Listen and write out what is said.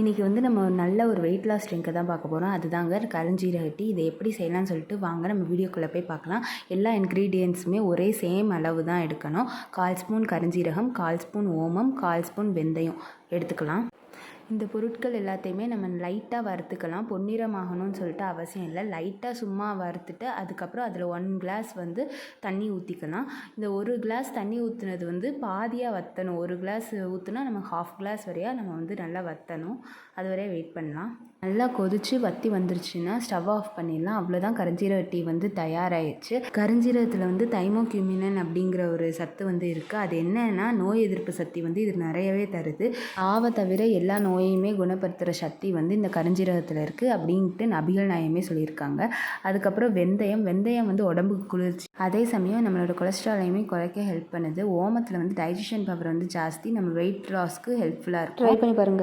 இன்றைக்கி வந்து நம்ம நல்ல ஒரு வெயிட் லாஸ் ட்ரிங்கை தான் பார்க்க போகிறோம் அதுதாங்க கருஞ்சீரக டீ. இதை எப்படி செய்யலாம்னு சொல்லிட்டு வாங்க நம்ம வீடியோக்குள்ளே போய் பார்க்கலாம். எல்லா இன்க்ரீடியன்ஸுமே ஒரே சேம் அளவு தான் எடுக்கணும். கால் ஸ்பூன் கருஞ்சீரகம் கால் ஸ்பூன் ஓமம் கால் ஸ்பூன் வெந்தயம் எடுத்துக்கலாம். இந்த பொருட்கள் எல்லாத்தையுமே நம்ம லைட்டாக வறுத்துக்கலாம். பொன்னிறமாகணும்னு சொல்லிட்டு அவசியம் இல்லை. லைட்டாக சும்மா வறுத்துட்டு அதுக்கப்புறம் அதில் ஒன் கிளாஸ் வந்து தண்ணி ஊற்றிக்கலாம் இந்த ஒரு கிளாஸ் தண்ணி ஊற்றுனது வந்து பாதியாக வற்றணும் ஒரு கிளாஸ் ஊற்றுனா நம்ம ஹாஃப் கிளாஸ் வரையா நம்ம வந்து நல்லா வற்றணும் அது வரையா வெயிட் பண்ணலாம். நல்லா கொதிச்சு வத்தி வந்துருச்சுன்னா ஸ்டவ் ஆஃப் பண்ணிடலாம். அவ்வளோதான் கருஞ்சீரக டீ வந்து தயாராகிடுச்சு கருஞ்சீரகத்தில் வந்து தைமோக்யூமினன் அப்படிங்கிற ஒரு சத்து வந்து இருக்குது அது என்னன்னா நோய் எதிர்ப்பு சக்தி வந்து இது நிறையவே தருது. ஆவை தவிர எல்லா நோய் நோயையுமே குணப்படுத்துகிற சக்தி வந்து இந்த கருஞ்சீரகத்தில் இருக்குது அப்படின்ட்டு நபிகள் நாயமே சொல்லியிருக்காங்க. அதுக்கப்புறம் வெந்தயம் வெந்தயம் வந்து உடம்புக்கு குளிர்ச்சி. அதே சமயம் நம்மளோட கொலஸ்ட்ராலையுமே குறைக்க ஹெல்ப் பண்ணுது. ஓமத்தில் வந்து டைஜஷன் பவர் வந்து ஜாஸ்தி. நம்ம வெயிட் லாஸ்க்கு ஹெல்ப்ஃபுல்லாக இருக்கும். ட்ரை பண்ணி பாருங்கள்